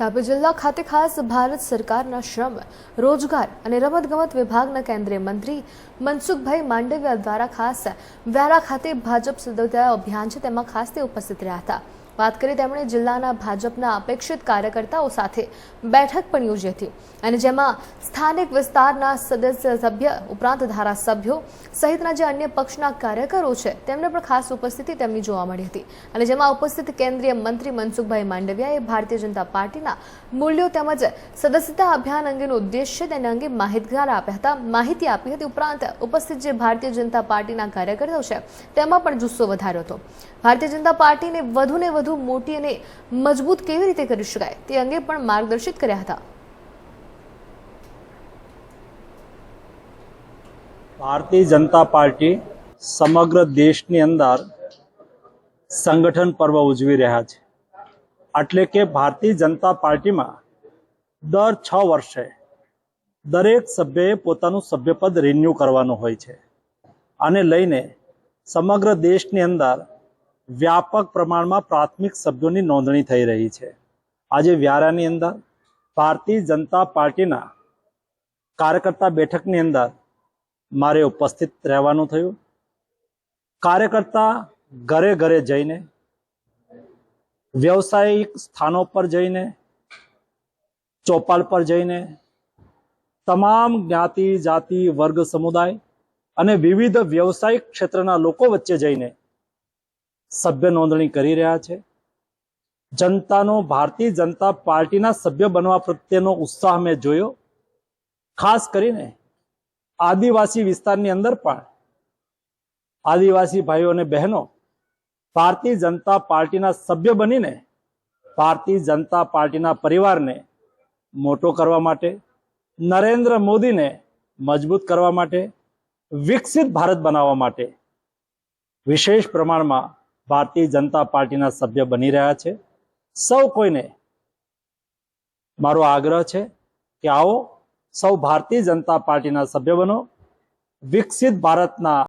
તાપી જિલ્લા ખાતે ખાસ ભારત સરકારના શ્રમ, રોજગાર અને રમતગમત વિભાગના કેન્દ્રીય મંત્રી મનસુખભાઈ માંડવિયા દ્વારા ખાસ વ્યારા ખાતે ભાજપ સદસ્યતા અભિયાન છે. તેમાં ખાસ તે ઉપસ્થિત રહ્યા હતા. વાત કરી તેમણે જિલ્લાના ભાજપના અપેક્ષિત કાર્યકર્તાઓ સાથે બેઠક પણ યોજી હતી અને જેમાં સ્થાનિક વિસ્તારના સદસ્ય સભ્ય, ઉપરાંત ધારાસભ્યો સહિતના જે અન્ય પક્ષના કાર્યકરો છે, તેમને પણ ખાસ ઉપસ્થિતિ તેમની જોવા મળી હતી. અને જેમાં ઉપસ્થિત કેન્દ્રીય મંત્રી મનસુખભાઈ માંડવિયાએ ભારતીય જનતા પાર્ટીના મૂલ્યો તેમજ સદસ્યતા અભિયાન અંગેનો ઉદ્દેશ્ય તેના અંગે માહિતગાર આપ્યા હતા. માહિતી આપી હતી. ઉપરાંત ઉપસ્થિત જે ભારતીય જનતા પાર્ટીના કાર્યકર્તાઓ છે, તેમાં પણ જુસ્સો વધાર્યો હતો. ભારતીય જનતા પાર્ટીને વધુને વધુ મોટી અને મજબૂત કેવી રીતે કરી શકાય તે અંગે પણ માર્ગદર્શિત કર્યા હતા. ભારતીય જનતા પાર્ટી સમગ્ર દેશની અંદર સંગઠન પર્વ ઉજવી રહ્યા છે. એટલે કે ભારતીય જનતા પાર્ટીમાં દર છ વર્ષે દરેક સભ્યએ પોતાનું સભ્યપદ રિન્યૂ કરવાનું હોય છે. આને લઈને સમગ્ર દેશની અંદર વ્યાપક પ્રમાણમાં પ્રાથમિક સભ્યોની નોંધણી થઈ રહી છે. આજે વ્યારાની અંદર ભારતીય જનતા પાર્ટીના કાર્યકર્તા બેઠકની અંદર મારે ઉપસ્થિત રહેવાનું થયું. કાર્યકર્તા ઘરે ઘરે જઈને, વ્યવસાયિક સ્થાનો પર જઈને, ચોપાલ પર જઈને, તમામ જ્ઞાતિ, જાતિ, વર્ગ, સમુદાય અને વિવિધ વ્યવસાયિક ક્ષેત્રના લોકો વચ્ચે જઈને સભ્ય નોંધણી કરી રહ્યા છે. જનતાનો, ભારતીય જનતા પાર્ટીના સભ્ય બનવા પ્રત્યેનો ઉત્સાહ મેં જોયો. ખાસ કરીને આદિવાસી વિસ્તારની અંદર પણ આદિવાસી ભાઈઓ અને બહેનો ભારતીય જનતા પાર્ટીના સભ્ય બનીને ભારતીય જનતા પાર્ટીના પરિવારને મોટો કરવા માટે, નરેન્દ્ર મોદીને મજબૂત કરવા માટે, વિકસિત ભારત બનાવવા માટે વિશેષ પ્રમાણમાં ભારતીય જનતા પાર્ટીના સભ્ય બની રહ્યા છે. સૌ કોઈને મારો આગ્રહ છે કે આવો સૌ ભારતીય જનતા પાર્ટીના સભ્ય બનો. વિકસિત ભારતના